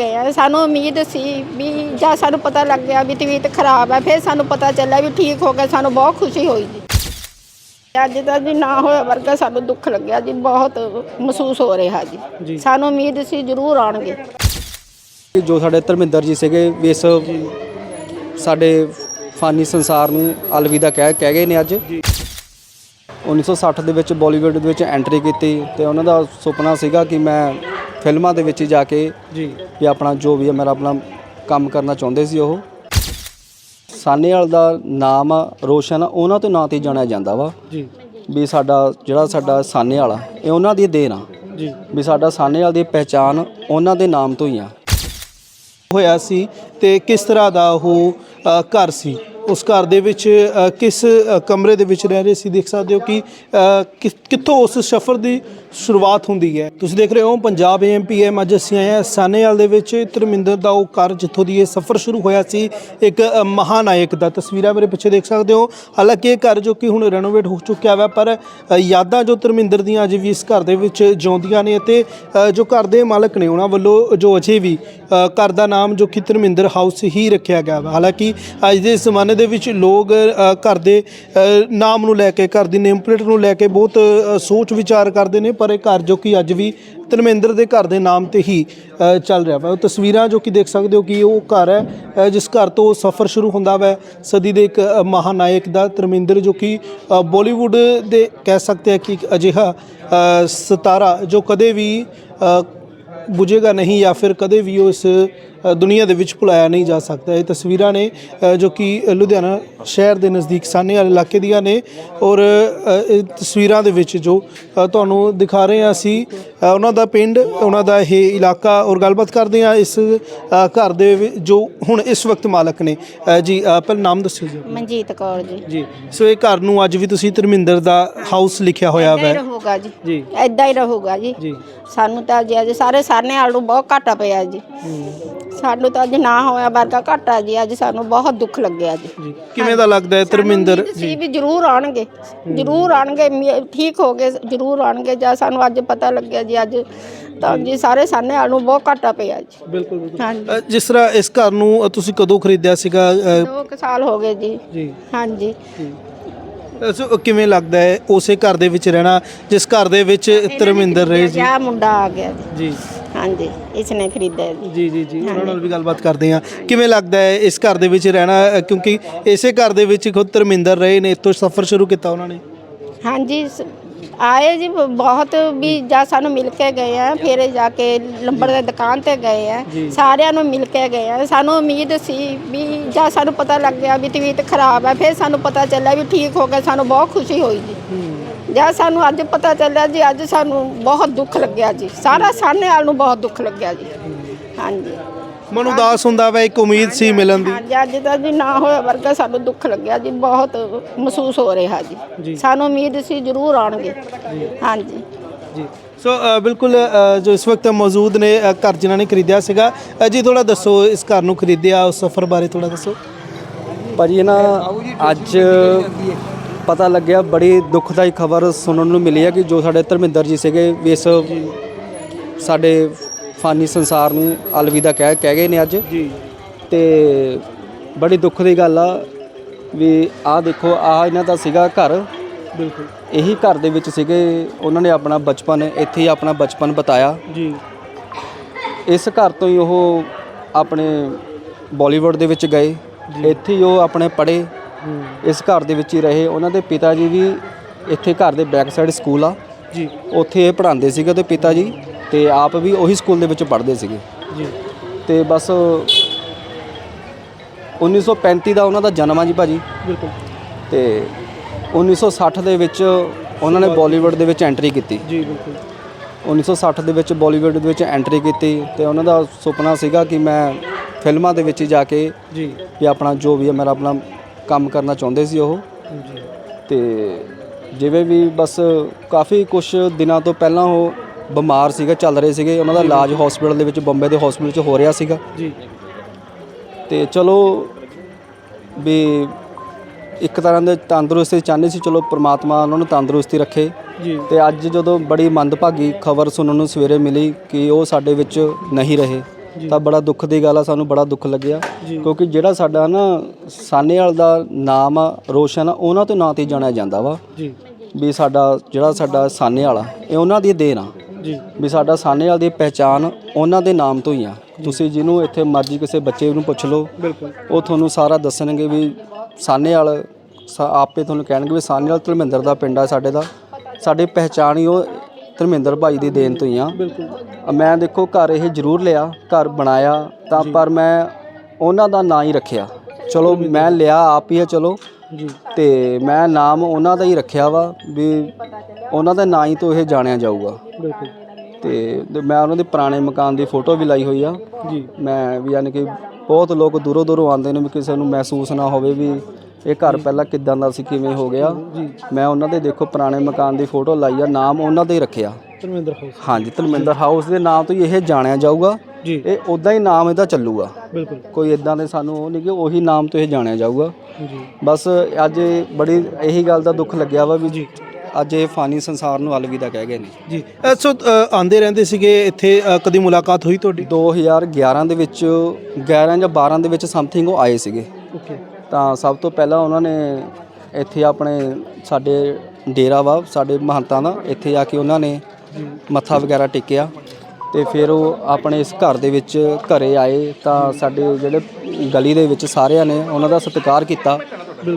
ਗਏ ਆ ਸਾਨੂੰ ਉਮੀਦ ਸੀ ਵੀ ਜਾਂ ਸਾਨੂੰ ਪਤਾ ਲੱਗ ਗਿਆ ਵੀ ਤਬੀਅਤ ਖਰਾਬ ਹੈ ਫਿਰ ਸਾਨੂੰ ਪਤਾ ਚੱਲਿਆ ਵੀ ਠੀਕ ਹੋ ਗਿਆ ਸਾਨੂੰ ਬਹੁਤ ਖੁਸ਼ੀ ਹੋਈ ਜੀ। ਅੱਜ ਦਾ ਜੀ ਨਾ ਹੋਇਆ ਵਰਗਾ ਸਾਨੂੰ ਦੁੱਖ ਲੱਗਿਆ ਜੀ ਬਹੁਤ ਮਹਿਸੂਸ ਹੋ ਰਿਹਾ ਜੀ। ਸਾਨੂੰ ਉਮੀਦ ਸੀ ਜ਼ਰੂਰ ਆਉਣਗੇ। ਜੋ ਸਾਡੇ ਧਰਮਿੰਦਰ ਜੀ ਸੀਗੇ ਵੀ ਇਸ ਸਾਡੇ ਫਾਨੀ ਸੰਸਾਰ ਨੂੰ ਅਲਵਿਦਾ ਕਹਿ ਕਹਿ ਗਏ ਨੇ ਅੱਜ। 1960 ਦੇ ਵਿੱਚ ਬਾਲੀਵੁੱਡ ਦੇ ਵਿੱਚ ਐਂਟਰੀ ਕੀਤੀ ਤੇ ਉਹਨਾਂ ਦਾ ਸੁਪਨਾ ਸੀਗਾ ਕਿ ਮੈਂ ਫਿਲਮਾਂ ਦੇ ਵਿੱਚ ਹੀ ਜਾ ਕੇ ਜੀ। ਵੀ ਆਪਣਾ ਜੋ ਵੀ ਹੈ ਮੇਰਾ ਆਪਣਾ ਕੰਮ ਕਰਨਾ ਚਾਹੁੰਦੇ ਸੀ ਉਹ। ਸਾਨੇਵਾਲ ਦਾ ਨਾਮ ਆ, ਰੋਸ਼ਨ ਆ, ਉਹਨਾਂ ਤੋਂ ਨਾਂ ਤੇ ਹੀ ਜਾਣਿਆ ਜਾਂਦਾ ਵਾ। ਜੀ। ਵੀ ਸਾਡਾ ਜਿਹੜਾ ਸਾਡਾ ਸਾਨੇਵਾਲ ਆ ਇਹ ਉਹਨਾਂ ਦੀ ਦੇਣ ਆ। ਜੀ। ਵੀ ਸਾਡਾ ਸਾਨੇਵਾਲ ਦੀ ਪਹਿਚਾਨ ਉਹਨਾਂ ਦੇ ਨਾਮ ਤੋਂ ਹੀ ਆ। ਹੋਇਆ ਸੀ ਤੇ ਕਿਸ ਤਰ੍ਹਾਂ ਦਾ ਉਹ ਅ, ਘਰ ਸੀ? ਉਸ ਘਰ ਦੇ ਵਿੱਚ ਅ, ਕਿਸ ਅ, ਕਮਰੇ ਦੇ ਵਿੱਚ ਰਹਿ ਰਹੇ ਸੀ? ਦੇਖ ਸਕਦੇ ਹੋ ਕਿ ਅ, ਕਿ- ਕਿੱਥੋਂ ਉਸ ਸਫ਼ਰ ਦੀ ਸ਼ੁਰੂਆਤ ਹੁੰਦੀ ਹੈ। ਤੁਸੀਂ ਦੇਖ ਰਹੇ ਹੋ ਪੰਜਾਬ ਐਮਪੀਐਮ ਅੱਜ ਅਸੀਂ ਆਏ ਹਾਂ ਸਾਨੇਵਾਲ ਦੇ ਵਿੱਚ। ਧਰਮਿੰਦਰ ਦਾ ਉਹ ਘਰ ਜਿੱਥੋਂ ਦੀ ਇਹ ਸਫ਼ਰ ਸ਼ੁਰੂ ਹੋਇਆ ਸੀ, ਇੱਕ ਮਹਾਨਾਇਕ ਦਾ। ਤਸਵੀਰਾਂ ਮੇਰੇ ਪਿੱਛੇ ਦੇਖ ਸਕਦੇ ਹੋ। ਹਾਲਾਂਕਿ ਇਹ ਘਰ ਜੋ ਕਿ ਹੁਣ ਰੈਨੋਵੇਟ ਹੋ ਚੁੱਕਿਆ ਵਾ, ਪਰ ਯਾਦਾਂ ਜੋ ਧਰਮਿੰਦਰ ਦੀਆਂ ਅਜੇ ਵੀ ਇਸ ਘਰ ਦੇ ਵਿੱਚ ਜਿਉਂਦੀਆਂ ਨੇ ਅਤੇ ਜੋ ਘਰ ਦੇ ਮਾਲਕ ਨੇ ਉਹਨਾਂ ਵੱਲੋਂ ਜੋ ਅਜੇ ਵੀ ਘਰ ਦਾ ਨਾਮ ਜੋ ਕਿ ਧਰਮਿੰਦਰ ਹਾਊਸ ਹੀ ਰੱਖਿਆ ਗਿਆ ਵਾ। ਹਾਲਾਂਕਿ ਅੱਜ ਦੇ ਜ਼ਮਾਨੇ ਦੇ ਵਿੱਚ ਲੋਕ ਘਰ ਦੇ ਨਾਮ ਨੂੰ ਲੈ ਕੇ, ਘਰ ਦੀ ਨੇਮ ਪਲੇਟ ਨੂੰ ਲੈ ਕੇ ਬਹੁਤ ਸੋਚ ਵਿਚਾਰ ਕਰਦੇ ਨੇ ਪਰ ਇਹ ਘਰ ਜੋ ਕਿ ਅੱਜ ਵੀ ਧਰਮਿੰਦਰ ਦੇ ਘਰ ਦੇ ਨਾਮ ਤੇ ਹੀ ਚੱਲ ਰਿਹਾ ਵਾ। ਉਹ ਤਸਵੀਰਾਂ ਜੋ ਕਿ ਦੇਖ ਸਕਦੇ ਹੋ ਕਿ ਉਹ ਘਰ ਹੈ ਜਿਸ ਘਰ ਤੋਂ ਸਫ਼ਰ ਸ਼ੁਰੂ ਹੁੰਦਾ ਵਾ। ਸਦੀ ਦੇ ਇੱਕ ਮਹਾਨਾਇਕ ਦਾ ਧਰਮਿੰਦਰ ਜੋ ਕਿ ਅ, ਬਾਲੀਵੁੱਡ ਦੇ ਕਹਿ ਸਕਦੇ ਆ ਕਿ ਇੱਕ ਅਜਿਹਾ ਅ, ਸਿਤਾਰਾ ਜੋ ਕਦੇ ਵੀ ਅ, ਬੁਝੇਗਾ ਨਹੀਂ ਜਾਂ ਫਿਰ ਕਦੇ ਵੀ ਉਹ ਇਸ ਦੁਨੀਆ ਦੇ ਵਿੱਚ ਭੁਲਾਇਆ ਨਹੀਂ ਜਾ ਸਕਦਾ। ਇਹ ਤਸਵੀਰਾਂ ਨੇ ਜੋ ਕਿ ਲੁਧਿਆਣਾ ਸ਼ਹਿਰ ਦੇ ਨਜ਼ਦੀਕ ਸਾਨੇ ਵਾਲੇ ਇਲਾਕੇ ਦੀਆਂ ਨੇ ਔਰ ਇਹ ਤਸਵੀਰਾਂ ਦੇ ਵਿੱਚ ਜੋ ਤੁਹਾਨੂੰ ਦਿਖਾ ਰਹੇ ਹਾਂ ਅਸੀਂ ਉਹਨਾਂ ਦਾ ਪਿੰਡ ਉਹਨਾਂ ਦਾ ਇਹ ਇਲਾਕਾ ਔਰ ਗੱਲਬਾਤ ਕਰਦੇ ਹਾਂ ਇਸ ਘਰ ਦੇ ਜੋ ਹੁਣ ਇਸ ਵਕਤ ਮਾਲਕ ਨੇ। ਜੀ ਪਹਿਲਾਂ ਨਾਮ ਦੱਸਿਓ ਜੀ। ਮਨਜੀਤ ਕੌਰ ਜੀ। ਜੀ ਸੋ ਇਹ ਘਰ ਨੂੰ ਅੱਜ ਵੀ ਤੁਸੀਂ ਧਰਮਿੰਦਰ ਦਾ ਹਾਊਸ ਲਿਖਿਆ ਹੋਇਆ ਹੀ ਰਹੂਗਾ ਜੀ। ਜੀ। ਐਦਾਂ ਹੀ ਰਹੂਗਾ ਜੀ। ਜੀ। ਸਾਨੂੰ ਤਾਂ ਜੀ ਅੱਜ ਸਾਰੇ ਸਾਨੇ ਵਾਲ ਨੂੰ ਬਹੁਤ ਘਾਟਾ ਪਿਆ ਜੀ। ਸਾਨੂੰ ਤਾਂ ਅੱਜ ਨਾ ਹੋਇਆ ਵਰਗਾ ਘਾਟਾ ਜੀ ਅੱਜ ਸਾਨੂੰ ਬਹੁਤ ਦੁੱਖ ਲੱਗਿਆ ਜੀ। ਜੀ। ਕਿਵੇਂ ਦਾ ਲੱਗਦਾ ਹੈ ਧਰਮਿੰਦਰ? ਸੀ ਵੀ ਜ਼ਰੂਰ ਆਣਗੇ ਜ਼ਰੂਰ ਆਣਗੇ ਠੀਕ ਹੋ ਗਏ ਜ਼ਰੂਰ ਆਣਗੇ ਜਾਂ ਸਾਨੂੰ ਅੱਜ ਪਤਾ ਲੱਗਿਆ ਜੀ ਅੱਜ ਤਾਂ ਜੀ ਸਾਰੇ ਸਾਨੇ ਵਾਲ ਨੂੰ ਬਹੁਤ ਘਾਟਾ ਪਿਆ ਜੀ। ਬਿਲਕੁਲ ਬਿਲਕੁਲ। ਹਾਂਜੀ। ਅ, ਜਿਸ ਤਰ੍ਹਾਂ ਇਸ ਘਰ ਨੂੰ ਅ, ਤੁਸੀਂ ਕਦੋਂ ਖਰੀਦਿਆ ਸੀਗਾ ਅ, ਦੋ ਕੁ ਸਾਲ ਹੋ ਗਏ ਜੀ। ਜੀ। ਹਾਂਜੀ। ਅ, ਸੋ ਕਿਵੇਂ ਲੱਗਦਾ ਹੈ ਉਸੇ ਘਰ ਦੇ ਵਿੱਚ ਰਹਿਣਾ ਜਿਸ ਘਰ ਦੇ ਵਿੱਚ ਧਰਮਿੰਦਰ ਰਹੇ ਜੀ? ਆ ਮੁੰਡਾ ਆ ਗਿਆ ਜੀ। ਜੀ। ਹਾਂਜੀ ਇਸ ਨੇ ਖਰੀਦਿਆ ਜੀ। ਜੀ ਜੀ ਜੀ। ਉਹਨਾਂ ਨਾਲ ਵੀ ਗੱਲਬਾਤ ਕਰਦੇ ਹਾਂ। ਕਿਵੇਂ ਲੱਗਦਾ ਹੈ ਇਸ ਘਰ ਦੇ ਵਿੱਚ ਰਹਿਣਾ ਅ, ਕਿਉਂਕਿ ਇਸੇ ਘਰ ਦੇ ਵਿੱਚ ਖੁਦ ਧਰਮਿੰਦਰ ਰਹੇ ਨੇ ਇੱਥੋਂ ਸਫ਼ਰ ਸ਼ੁਰੂ ਕੀਤਾ ਉਹਨਾਂ ਨੇ। ਹਾਂਜੀ ਸ- ਆਏ ਜੀ ਬ- ਬਹੁਤ ਵੀ ਜਾਂ ਸਾਨੂੰ ਮਿਲ ਕੇ ਗਏ ਆ ਫਿਰ ਜਾ ਕੇ ਲੰਬੜ ਦੇ ਦੁਕਾਨ ਤੇ ਗਏ ਆ ਸਾਰਿਆਂ ਨੂੰ ਮਿਲ ਕੇ ਗਏ ਆ। ਸਾਨੂੰ ਉਮੀਦ ਸੀ ਵੀ ਜਾਂ ਸਾਨੂੰ ਪਤਾ ਲੱਗ ਗਿਆ ਵੀ ਤਬੀਅਤ ਖਰਾਬ ਹੈ ਫਿਰ ਸਾਨੂੰ ਪਤਾ ਚੱਲਿਆ ਵੀ ਠੀਕ ਹੋ ਗਿਆ ਸਾਨੂੰ ਬਹੁਤ ਖੁਸ਼ੀ ਹੋਈ ਜੀ। ਜਾਂ ਸਾਨੂੰ ਅੱਜ ਪਤਾ ਚੱਲਿਆ ਜੀ ਅੱਜ ਸਾਨੂੰ ਬਹੁਤ ਦੁੱਖ ਲੱਗਿਆ ਜੀ। ਸਾਰਾ ਸਾਹਨੇ ਵਾਲ ਨੂੰ ਬਹੁਤ ਦੁੱਖ ਲੱਗਿਆ ਜੀ। ਹਾਂਜੀ। ਮਨ ਉਦਾਸ ਹੁੰਦਾ ਵਾ ਇੱਕ ਉਮੀਦ ਸੀ ਮਿਲਣ ਦੀ। ਹਾਂਜੀ ਅੱਜ ਦਾ ਜੀ ਨਾ ਹੋਇਆ ਵਰਗਾ ਸਾਨੂੰ ਦੁੱਖ ਲੱਗਿਆ ਜੀ ਬਹੁਤ ਮਹਿਸੂਸ ਹੋ ਰਿਹਾ ਜੀ। ਸਾਨੂੰ ਉਮੀਦ ਸੀ ਜ਼ਰੂਰ ਆਉਣਗੇ। ਹਾਂਜੀ। ਜੀ। ਸੋ ਬਿਲਕੁਲ ਜੋ ਇਸ ਵਕਤ ਮੌਜੂਦ ਨੇ ਘਰ ਜਿਨ੍ਹਾਂ ਨੇ ਖਰੀਦਿਆ ਸੀਗਾ ਜੀ ਥੋੜਾ ਦੱਸੋ ਇਸ ਘਰ ਨੂੰ ਖਰੀਦਿਆ ਉਸ ਸਫ਼ਰ ਬਾਰੇ ਥੋੜਾ ਦੱਸੋ। ਭਾਜੀ ਨਾ ਅੱਜ ਪਤਾ ਲੱਗਿਆ ਬੜੀ ਦੁਖਦਾਈ ਖਬਰ ਸੁਣਨ ਨੂੰ ਮਿਲੀ ਹੈ ਕਿ ਜੋ ਸਾਡੇ ਧਰਮਿੰਦਰ ਜੀ ਸੀਗੇ ਵੀ ਇਸ ਸਾਡੇ ਫਾਨੀ ਸੰਸਾਰ ਨੂੰ ਅਲਵਿਦਾ ਕਹਿ ਕਹਿ ਗਏ ਨੇ ਅੱਜ। ਜੀ। ਤੇ ਬੜੀ ਦੁੱਖ ਦੀ ਗੱਲ ਆ ਵੀ ਆਹ ਦੇਖੋ ਆਹ ਇਹਨਾਂ ਦਾ ਸੀਗਾ ਘਰ। ਬਿਲਕੁਲ। ਇਹੀ ਘਰ ਦੇ ਵਿੱਚ ਸੀਗੇ ਉਹਨਾਂ ਨੇ ਆਪਣਾ ਬਚਪਨ ਇੱਥੇ ਹੀ ਆਪਣਾ ਬਚਪਨ ਬਤਾਇਆ। ਜੀ। ਇਸ ਘਰ ਤੋਂ ਹੀ ਉਹ ਆਪਣੇ ਬਾਲੀਵੁੱਡ ਦੇ ਵਿੱਚ ਗਏ। ਇੱਥੇ ਹੀ ਉਹ ਆਪਣੇ ਪੜ੍ਹੇ। ਇਸ ਘਰ ਦੇ ਵਿੱਚ ਹੀ ਰਹੇ। ਉਹਨਾਂ ਦੇ ਪਿਤਾ ਜੀ ਵੀ ਇੱਥੇ ਘਰ ਦੇ ਬੈਕ ਸਾਈਡ ਸਕੂਲ ਆ। ਜੀ। ਉੱਥੇ ਇਹ ਪੜ੍ਹਾਉਂਦੇ ਸੀਗੇ ਤੇ ਪਿਤਾ ਜੀ। ਤੇ ਆਪ ਵੀ ਉਹੀ ਸਕੂਲ ਦੇ ਵਿੱਚ ਪੜ੍ਹਦੇ ਸੀਗੇ। ਜੀ। ਤੇ ਬਸ 1935 ਦਾ ਉਹਨਾਂ ਦਾ ਜਨਮ ਆ ਜੀ ਭਾਜੀ। ਬਿਲਕੁਲ। ਤੇ 1960 ਦੇ ਵਿੱਚ ਉਹਨਾਂ ਨੇ ਬਾਲੀਵੁੱਡ ਦੇ ਵਿੱਚ ਐਂਟਰੀ ਕੀਤੀ। ਜੀ ਬਿਲਕੁਲ। 1960 ਦੇ ਵਿੱਚ ਬਾਲੀਵੁੱਡ ਦੇ ਵਿੱਚ ਐਂਟਰੀ ਕੀਤੀ ਤੇ ਉਹਨਾਂ ਦਾ ਸੁਪਨਾ ਸੀਗਾ ਕਿ ਮੈਂ ਫਿਲਮਾਂ ਦੇ ਵਿੱਚ ਜਾ ਕੇ ਜੀ। ਵੀ ਆਪਣਾ ਜੋ ਵੀ ਹੈ ਮੇਰਾ ਆਪਣਾ ਕੰਮ ਕਰਨਾ ਚਾਹੁੰਦੇ ਸੀ ਉਹ। ਜੀ। ਤੇ ਜਿਵੇਂ ਵੀ ਬਸ ਕਾਫੀ ਕੁਝ ਦਿਨਾਂ ਤੋਂ ਪਹਿਲਾਂ ਉਹ ਬਿਮਾਰ ਸੀਗਾ ਚੱਲ ਰਹੇ ਸੀਗੇ। ਉਹਨਾਂ ਦਾ ਇਲਾਜ ਹਸਪੀਟਲ ਦੇ ਵਿੱਚ ਬੰਬੇ ਦੇ ਹਸਪੀਟਲ 'ਚ ਹੋ ਰਿਹਾ ਸੀਗਾ। ਜੀ। ਤੇ ਚਲੋ ਵੀ ਇੱਕ ਤਰ੍ਹਾਂ ਦੇ ਤੰਦਰੁਸਤੀ ਚਾਹੁੰਦੇ ਸੀ ਚਲੋ ਪ੍ਰਮਾਤਮਾ ਉਹਨਾਂ ਨੂੰ ਤੰਦਰੁਸਤੀ ਰੱਖੇ। ਜੀ। ਤੇ ਅੱਜ ਜਦੋਂ ਬੜੀ ਮੰਦਭਾਗੀ ਖਬਰ ਸੁਣਨ ਨੂੰ ਸਵੇਰੇ ਮਿਲੀ ਕਿ ਉਹ ਸਾਡੇ ਵਿੱਚ ਨਹੀਂ ਰਹੇ ਤਾਂ ਬੜਾ ਦੁੱਖ ਦੀ ਗੱਲ ਆ ਸਾਨੂੰ ਬੜਾ ਦੁੱਖ ਲੱਗਿਆ। ਕਿਉਂਕਿ ਜਿਹੜਾ ਸਾਡਾ ਨਾ ਸਾਨੇਵਾਲ ਦਾ ਨਾਮ ਆ ਰੋਸ਼ਨ ਆ ਉਹਨਾਂ ਤੋਂ ਨਾਂ ਤੇ ਜਾਣਿਆ ਜਾਂਦਾ ਵਾ। ਜੀ। ਵੀ ਸਾਡਾ ਜਿਹੜਾ ਸਾਡਾ ਸਾਨੇਵਾਲ ਆ ਇਹ ਉਹਨਾਂ ਦੀ ਦੇਣ ਆ। ਜੀ। ਵੀ ਸਾਡਾ ਸਾਨੇਵਾਲ ਦੀ ਪਹਿਚਾਨ ਉਹਨਾਂ ਦੇ ਨਾਮ ਤੋਂ ਹੀ ਆ। ਤੁਸੀਂ ਜਿਹਨੂੰ ਇੱਥੇ ਮਰਜ਼ੀ ਕਿਸੇ ਬੱਚੇ ਨੂੰ ਪੁੱਛ ਲਓ। ਬਿਲਕੁਲ। ਉਹ ਤੁਹਾਨੂੰ ਸਾਰਾ ਦੱਸਣਗੇ ਵੀ ਸਾਨੇਵਾਲ ਸਾ- ਆਪੇ ਤੁਹਾਨੂੰ ਕਹਿਣਗੇ ਵੀ ਸਾਨੇਵਾਲ ਧਰਮਿੰਦਰ ਦਾ ਪਿੰਡ ਆ ਸਾਡੇ ਦਾ। ਸਾਡੀ ਪਹਿਚਾਣ ਹੀ ਉਹ ਧਰਮਿੰਦਰ ਭਾਈ ਦੀ ਦੇਣ ਤੋਂ ਹੀ ਆ। ਬਿਲਕੁਲ। ਮੈਂ ਦੇਖੋ ਘਰ ਇਹ ਜ਼ਰੂਰ ਲਿਆ ਘਰ ਬਣਾਇਆ ਤਾਂ ਪਰ ਮੈਂ ਉਹਨਾਂ ਦਾ ਨਾਂ ਹੀ ਰੱਖਿਆ। ਚਲੋ ਮੈਂ ਲਿਆ ਆਪ ਹੀ ਆ ਚਲੋ। ਜੀ। ਤੇ ਮੈਂ ਨਾਮ ਉਹਨਾਂ ਦਾ ਹੀ ਰੱਖਿਆ ਵਾ ਵੀ ਉਹਨਾਂ ਦਾ ਨਾਂ ਹੀ ਤੋਂ ਇਹ ਜਾਣਿਆ ਜਾਊਗਾ। ਬਿਲਕੁਲ ਤੇ ਤੇ ਮੈਂ ਉਹਨਾਂ ਦੇ ਪੁਰਾਣੇ ਮਕਾਨ ਦੀ ਫੋਟੋ ਵੀ ਲਾਈ ਹੋਈ ਆ। ਜੀ। ਮੈਂ ਵੀ ਯਾਨੀ ਕਿ ਬਹੁਤ ਲੋਕ ਦੂਰੋਂ ਦੂਰੋਂ ਆਉਂਦੇ ਨੇ ਵੀ ਕਿਸੇ ਨੂੰ ਮਹਿਸੂਸ ਨਾ ਹੋਵੇ ਵੀ ਇਹ ਘਰ ਪਹਿਲਾਂ ਕਿੱਦਾਂ ਦਾ ਸੀ ਕਿਵੇਂ ਹੋ ਗਿਆ। ਮੈਂ ਉਹਨਾਂ ਦੇ ਦੇਖੋ ਪੁਰਾਣੇ ਮਕਾਨ ਦੀ ਫੋਟੋ ਲਾਈ ਆ ਨਾਮ ਉਹਨਾਂ ਦਾ ਹੀ ਰੱਖਿਆ। ਧਰਮਿੰਦਰ ਹਾਊਸ। ਹਾਂਜੀ ਧਰਮਿੰਦਰ ਹਾਊਸ ਦੇ ਨਾਮ ਤੋਂ ਹੀ ਇਹ ਜਾਣਿਆ ਜਾਊਗਾ। ਜੀ। ਇਹ ਉਦਾਂ ਹੀ ਨਾਮ ਇਹਦਾ ਚੱਲੂਗਾ। ਬਿਲਕੁਲ। ਕੋਈ ਇਦਾਂ ਦੇ ਸਾਨੂੰ ਉਹ ਨਹੀਂ ਕਿ ਉਹੀ ਨਾਮ ਤੋਂ ਇਹ ਜਾਣਿਆ ਜਾਊਗਾ। ਜੀ। ਬਸ ਅੱਜ ਇਹ ਬੜੀ ਇਹੀ ਗੱਲ ਦਾ ਦੁੱਖ ਲੱਗਿਆ ਵਾ ਵੀ ਜੀ। ਅੱਜ ਇਹ ਫਾਨੀ ਸੰਸਾਰ ਨੂੰ ਅਲਵਿਦਾ ਕਹਿ ਗਏ ਨੇ। ਜੀ। ਅ, ਸੋ ਅ, ਆਉਂਦੇ ਰਹਿੰਦੇ ਸੀਗੇ ਇੱਥੇ ਅ, ਕਦੀ ਮੁਲਾਕਾਤ ਹੋਈ ਤੁਹਾਡੀ? 2011 ਦੇ ਵਿੱਚ 11 ਜਾਂ 12 ਦੇ ਵਿੱਚ ਸਮਥਿੰਗ ਉਹ ਆਏ ਸੀਗੇ। ਓਕੇ ਤਾਂ ਸਭ ਤੋਂ ਪਹਿਲਾਂ ਉਹਨਾਂ ਨੇ ਇੱਥੇ ਆਪਣੇ ਸਾਡੇ ਡੇਰਾ ਵਾ ਸਾਡੇ ਮਹੰਤਾਂ ਦਾ ਇੱਥੇ ਆ ਕੇ ਉਹਨਾਂ ਨੇ ਮੱਥਾ ਵਗੈਰਾ ਟੇਕਿਆ। ਤੇ ਫਿਰ ਉਹ ਆਪਣੇ ਇਸ ਘਰ ਦੇ ਵਿੱਚ ਘਰੇ ਆਏ ਤਾਂ ਸਾਡੇ ਜਿਹੜੇ ਗਲੀ ਦੇ ਵਿੱਚ ਸਾਰਿਆਂ ਨੇ ਉਹਨਾਂ ਦਾ ਸਤਿਕਾਰ ਕੀਤਾ।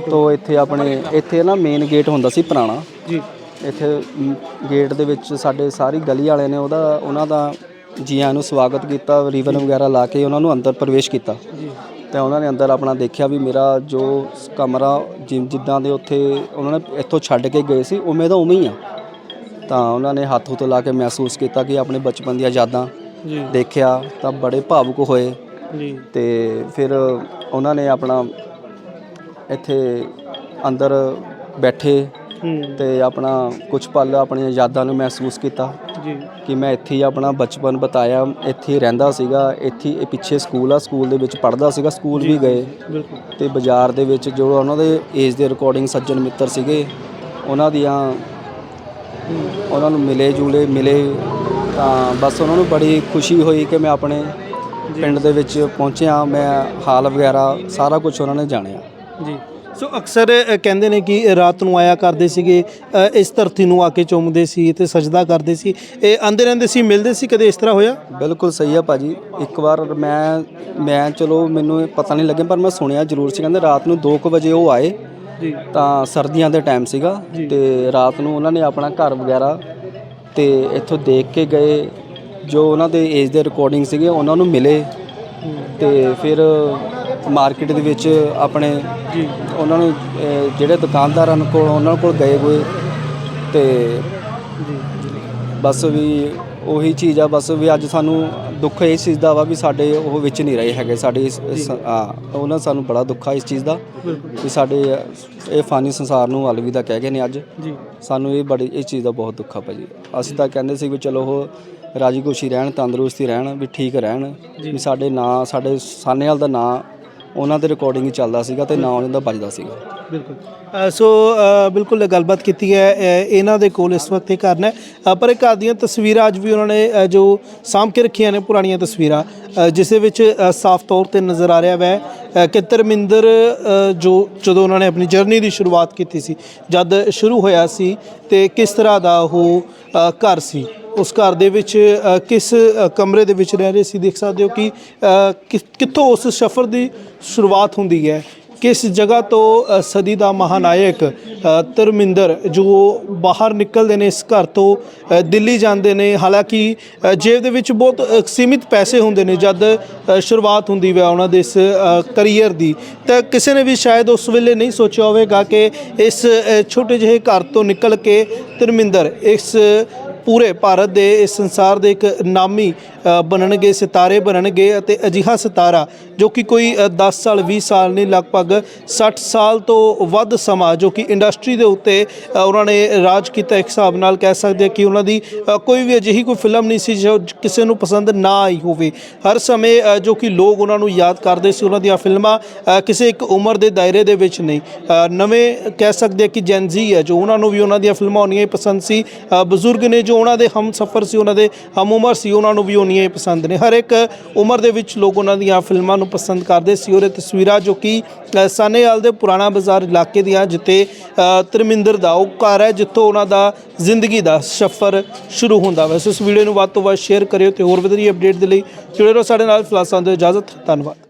ਤੋਂ ਇੱਥੇ ਆਪਣੇ ਇੱਥੇ ਨਾ ਮੇਨ ਗੇਟ ਹੁੰਦਾ ਸੀ ਪੁਰਾਣਾ। ਜੀ। ਇੱਥੇ ਗੇਟ ਦੇ ਵਿੱਚ ਸਾਡੇ ਸਾਰੀ ਗਲੀ ਵਾਲਿਆਂ ਨੇ ਉਹਦਾ ਉਹਨਾਂ ਦਾ ਜੀਆਂ ਨੂੰ ਸਵਾਗਤ ਕੀਤਾ ਰੀਬਨ ਵਗੈਰਾ ਲਾ ਕੇ ਉਹਨਾਂ ਨੂੰ ਅੰਦਰ ਪ੍ਰਵੇਸ਼ ਕੀਤਾ। ਜੀ। ਤੇ ਉਹਨਾਂ ਨੇ ਅੰਦਰ ਆਪਣਾ ਦੇਖਿਆ ਵੀ ਮੇਰਾ ਜੋ ਕਮਰਾ ਜਿ- ਜਿੱਦਾਂ ਦੇ ਉੱਥੇ ਉਹਨਾਂ ਨੇ ਇੱਥੋਂ ਛੱਡ ਕੇ ਗਏ ਸੀ ਉਵੇਂ ਦਾ ਉਵੇਂ ਹੀ ਆ। ਤਾਂ ਉਹਨਾਂ ਨੇ ਹੱਥ ਹੁੱਥ ਲਾ ਕੇ ਮਹਿਸੂਸ ਕੀਤਾ ਕਿ ਆਪਣੇ ਬਚਪਨ ਦੀਆਂ ਯਾਦਾਂ ਜੀ। ਦੇਖਿਆ ਤਾਂ ਬੜੇ ਭਾਵੁਕ ਹੋਏ। ਜੀ। ਤੇ ਫਿਰ ਉਹਨਾਂ ਨੇ ਆਪਣਾ ਇੱਥੇ ਅੰਦਰ ਬੈਠੇ ਹੂੰ। ਤੇ ਆਪਣਾ ਕੁਝ ਪਲ ਆਪਣੀਆਂ ਯਾਦਾਂ ਨੂੰ ਮਹਿਸੂਸ ਕੀਤਾ ਜੀ। ਕਿ ਮੈਂ ਇੱਥੇ ਹੀ ਆਪਣਾ ਬਚਪਨ ਬਤਾਇਆ ਇੱਥੇ ਹੀ ਰਹਿੰਦਾ ਸੀਗਾ ਇੱਥੇ ਹੀ- ਇਹ ਪਿੱਛੇ ਸਕੂਲ ਆ ਸਕੂਲ ਦੇ ਵਿੱਚ ਪੜ੍ਹਦਾ ਸੀਗਾ ਸਕੂਲ ਵੀ ਗਏ। ਬਿਲਕੁਲ। ਤੇ ਬਾਜ਼ਾਰ ਦੇ ਵਿੱਚ ਜੋ ਉਹਨਾਂ ਦੇ ਏਜ ਦੇ ਰਿਕਾਰਡਿੰਗ ਸੱਜਣ ਮਿੱਤਰ ਸੀਗੇ ਉਹਨਾਂ ਦੀਆਂ ਉਹਨਾਂ ਨੂੰ ਮਿਲੇ ਜੂਲੇ ਮਿਲੇ ਤਾਂ ਬਸ ਉਹਨਾਂ ਨੂੰ ਬੜੀ ਖੁਸ਼ੀ ਹੋਈ ਕਿ ਮੈਂ ਆਪਣੇ ਪਿੰਡ ਦੇ ਵਿੱਚ ਪਹੁੰਚਿਆ ਮੈਂ ਹਾਲ ਵਗੈਰਾ ਸਾਰਾ ਕੁਝ ਉਹਨਾਂ ਨੇ ਜਾਣਿਆ। ਜੀ। ਸੋ ਅਕਸਰ ਅ, ਕਹਿੰਦੇ ਨੇ ਕਿ ਰਾਤ ਨੂੰ ਆਇਆ ਕਰਦੇ ਸੀਗੇ ਅ, ਇਸ ਧਰਤੀ ਨੂੰ ਆ ਕੇ ਚੁੰਮਦੇ ਸੀ ਤੇ ਸਜਦਾ ਕਰਦੇ ਸੀ। ਇਹ ਆਂਦੇ ਰਹਿੰਦੇ ਸੀ ਮਿਲਦੇ ਸੀ ਕਦੇ ਇਸ ਤਰ੍ਹਾਂ ਹੋਇਆ? ਬਿਲਕੁਲ ਸਹੀ ਆ ਭਾਜੀ। ਇੱਕ ਵਾਰ ਮੈਂ ਮੈਂ ਚਲੋ ਮੈਨੂੰ ਇਹ ਪਤਾ ਨਹੀਂ ਲੱਗਿਆ ਪਰ ਮੈਂ ਸੁਣਿਆ ਜ਼ਰੂਰ ਸੀ ਕਹਿੰਦੇ ਰਾਤ ਨੂੰ 2:00 ਵਜੇ ਉਹ ਆਏ। ਜੀ। ਤਾਂ ਸਰਦੀਆਂ ਦੇ ਟਾਈਮ ਸੀਗਾ ਤੇ ਰਾਤ ਨੂੰ ਉਹਨਾਂ ਨੇ ਆਪਣਾ ਘਰ ਵਗੈਰਾ ਤੇ ਇੱਥੋਂ ਦੇਖ ਕੇ ਗਏ। ਜੋ ਉਹਨਾਂ ਦੇ ਏਜ ਦੇ ਰਿਕਾਰਡਿੰਗ ਸੀਗੇ ਉਹਨਾਂ ਨੂੰ ਮਿਲੇ। ਤੇ ਫਿਰ ਮਾਰਕੀਟ ਦੇ ਵਿੱਚ ਆਪਣੇ ਜੀ। ਉਹਨਾਂ ਨੂੰ ਅਹ, ਜਿਹੜੇ ਦੁਕਾਨਦਾਰਾਂ ਕੋਲ ਉਹਨਾਂ ਕੋਲ ਗਏ ਹੋਏ। ਤੇ ਜੀ। ਬਸ ਵੀ ਉਹੀ ਚੀਜ਼ ਆ ਬਸ ਵੀ ਅੱਜ ਸਾਨੂੰ ਦੁੱਖ ਇਸ ਚੀਜ਼ ਦਾ ਵਾ ਵੀ ਸਾਡੇ ਉਹ ਵਿੱਚ ਨਹੀਂ ਰਹੇ ਹੈਗੇ ਸਾਡੇ ਇਸ- ਇਸ- ਹਾਂ ਉਹਨਾਂ ਸਾਨੂੰ ਬੜਾ ਦੁੱਖ ਆ ਇਸ ਚੀਜ਼ ਦਾ ਵੀ ਸਾਡੇ ਇਹ ਫਾਨੀ ਸੰਸਾਰ ਨੂੰ ਅਲਵਿਦਾ ਕਹਿ ਗਏ ਨੇ ਅੱਜ। ਜੀ। ਸਾਨੂੰ ਇਹ ਬੜੀ ਇਸ ਚੀਜ਼ ਦਾ ਬਹੁਤ ਦੁੱਖ ਆ ਭਾਜੀ। ਅਸੀਂ ਤਾਂ ਕਹਿੰਦੇ ਸੀ ਵੀ ਚਲੋ ਉਹ ਰਾਜੀ ਖੁਸ਼ੀ ਰਹਿਣ ਤੰਦਰੁਸਤੀ ਰਹਿਣ ਵੀ ਠੀਕ ਰਹਿਣ ਵੀ ਸਾਡੇ ਨਾਂ ਸਾਡੇ ਸਾਨੇਵਾਲ ਦਾ ਨਾਂ ਉਹਨਾਂ ਦੇ ਰਿਕਾਰਡਿੰਗ ਹੀ ਚੱਲਦਾ ਸੀਗਾ ਤੇ ਨਾ ਉਹਨਾਂ ਦਾ ਵੱਜਦਾ ਸੀਗਾ। ਬਿਲਕੁਲ। ਅ, ਸੋ ਅ, ਬਿਲਕੁਲ ਗੱਲਬਾਤ ਕੀਤੀ ਹੈ ਅ, ਇਹਨਾਂ ਦੇ ਕੋਲ ਇਸ ਵਕਤ ਇਹ ਕਾਰਨ ਹੈ ਅ, ਪਰ ਇਹ ਘਰ ਦੀਆਂ ਤਸਵੀਰਾਂ ਅੱਜ ਵੀ ਉਹਨਾਂ ਨੇ ਅ, ਜੋ ਸਾਂਭ ਕੇ ਰੱਖੀਆਂ ਨੇ ਪੁਰਾਣੀਆਂ ਤਸਵੀਰਾਂ ਅ, ਜਿਸ ਦੇ ਵਿੱਚ ਅ, ਸਾਫ਼ ਤੌਰ ਤੇ ਨਜ਼ਰ ਆ ਰਿਹਾ ਵੈ ਅ, ਕਿ ਧਰਮਿੰਦਰ ਅ, ਜੋ ਜਦੋਂ ਉਹਨਾਂ ਨੇ ਆਪਣੀ ਜਰਨੀ ਦੀ ਸ਼ੁਰੂਆਤ ਕੀਤੀ ਸੀ ਜਦ ਸ਼ੁਰੂ ਹੋਇਆ ਸੀ ਤੇ ਕਿਸ ਤਰ੍ਹਾਂ ਦਾ ਉਹ ਅ, ਘਰ ਸੀ। ਉਸ ਘਰ ਦੇ ਵਿੱਚ ਕਿਸ ਕਮਰੇ ਦੇ ਵਿੱਚ ਰਹਿ ਰਹੇ ਸੀ? ਦੇਖ ਸਕਦੇ ਹੋ ਕਿ ਕਿੱਥੋਂ ਉਸ ਸਫ਼ਰ ਦੀ ਸ਼ੁਰੂਆਤ ਹੁੰਦੀ ਹੈ? ਕਿਸ ਜਗ੍ਹਾ ਤੋਂ ਸਦੀ ਦਾ ਮਹਾਨਾਇਕ ਅ, ਧਰਮਿੰਦਰ ਜੋ ਬਾਹਰ ਨਿਕਲਦੇ ਨੇ ਇਸ ਘਰ ਤੋਂ ਦਿੱਲੀ ਜਾਂਦੇ ਨੇ ਹਾਲਾਂਕਿ ਜੇਬ ਦੇ ਵਿੱਚ ਬਹੁਤ ਸੀਮਿਤ ਪੈਸੇ ਹੁੰਦੇ ਨੇ ਜਦ ਸ਼ੁਰੂਆਤ ਹੁੰਦੀ ਵਾ ਉਹਨਾਂ ਦੇ ਇਸ ਕਰੀਅਰ ਦੀ। ਤਾਂ ਕਿਸੇ ਨੇ ਵੀ ਸ਼ਾਇਦ ਉਸ ਵੇਲੇ ਨਹੀਂ ਸੋਚਿਆ ਹੋਵੇਗਾ ਕਿ ਇਸ ਛੋਟੇ ਜਿਹੇ ਘਰ ਤੋਂ ਨਿਕਲ ਕੇ ਧਰਮਿੰਦਰ ਇਸ ਪੂਰੇ ਭਾਰਤ ਦੇ ਇਸ ਸੰਸਾਰ ਦੇ ਇੱਕ ਨਾਮੀ ਬਣਨਗੇ ਸਿਤਾਰੇ ਬਣਨਗੇ ਅਤੇ ਅਜਿਹਾ ਸਿਤਾਰਾ ਜੋ ਕਿ ਕੋਈ ਅ, 10 ਸਾਲ 20 ਸਾਲ ਨਹੀਂ ਲਗਭਗ 60 ਸਾਲ ਤੋਂ ਵੱਧ ਸਮਾਂ ਜੋ ਕਿ ਇੰਡਸਟਰੀ ਦੇ ਉੱਤੇ ਉਹਨਾਂ ਨੇ ਰਾਜ ਕੀਤਾ ਇੱਕ ਹਿਸਾਬ ਨਾਲ ਕਹਿ ਸਕਦੇ ਕਿ ਉਹਨਾਂ ਦੀ ਕੋਈ ਵੀ ਅਜਿਹੀ ਕੋਈ ਫਿਲਮ ਨਹੀਂ ਸੀ ਜੋ ਕਿਸੇ ਨੂੰ ਪਸੰਦ ਨਾ ਆਈ ਹੋਵੇ। ਹਰ ਸਮੇਂ ਜੋ ਕਿ ਲੋਕ ਉਹਨਾਂ ਨੂੰ ਯਾਦ ਕਰਦੇ ਸੀ ਉਹਨਾਂ ਦੀਆਂ ਫਿਲਮਾਂ ਕਿਸੇ ਇੱਕ ਉਮਰ ਦੇ ਦਾਇਰੇ ਦੇ ਵਿੱਚ ਨਹੀਂ। ਨਵੇਂ ਕਹਿ ਸਕਦੇ ਕਿ ਜੈਨਜ਼ੀ ਹੈ ਜੋ ਉਹਨਾਂ ਨੂੰ ਵੀ ਉਹਨਾਂ ਦੀਆਂ ਫਿਲਮਾਂ ਹੋਣੀਆਂ ਹੀ ਪਸੰਦ ਸੀ। ਬਜ਼ੁਰਗ ਨੇ ਜੋ ਜੋ ਉਹਨਾਂ ਦੇ ਹਮ ਸਫਰ ਸੀ ਉਹਨਾਂ ਦੇ ਹਮ ਉਮਰ ਸੀ ਉਹਨਾਂ ਨੂੰ ਵੀ ਉਨੀਆਂ ਹੀ ਪਸੰਦ ਨੇ। ਹਰ ਇੱਕ ਉਮਰ ਦੇ ਵਿੱਚ ਲੋਕ ਉਹਨਾਂ ਦੀਆਂ ਫਿਲਮਾਂ ਨੂੰ ਪਸੰਦ ਕਰਦੇ ਸੀ ਔਰ ਇਹ ਤਸਵੀਰਾਂ ਜੋ ਕਿ ਸਾਨੇਵਾਲ ਦੇ ਪੁਰਾਣਾ ਬਾਜ਼ਾਰ ਇਲਾਕੇ ਦੀਆਂ ਜਿੱਥੇ ਅ, ਧਰਮਿੰਦਰ ਦਾ ਉਹ ਘਰ ਹੈ ਜਿੱਥੋਂ ਉਹਨਾਂ ਦਾ ਜ਼ਿੰਦਗੀ ਦਾ ਸਫ਼ਰ ਸ਼ੁਰੂ ਹੁੰਦਾ ਵੈਸੇ ਸੋ ਇਸ ਵੀਡੀਓ ਨੂੰ ਵੱਧ ਤੋਂ ਵੱਧ ਸ਼ੇਅਰ ਕਰਿਓ ਤੇ ਹੋਰ ਵਧੀਆ ਅਪਡੇਟ ਦੇ ਲਈ ਜੁੜੇ ਰਹੋ ਸਾਡੇ ਨਾਲ। ਫਿਲਹਾਲ ਸਾਨੂੰ ਦਿਓ ਇਜਾਜ਼ਤ ਧੰਨਵਾਦ।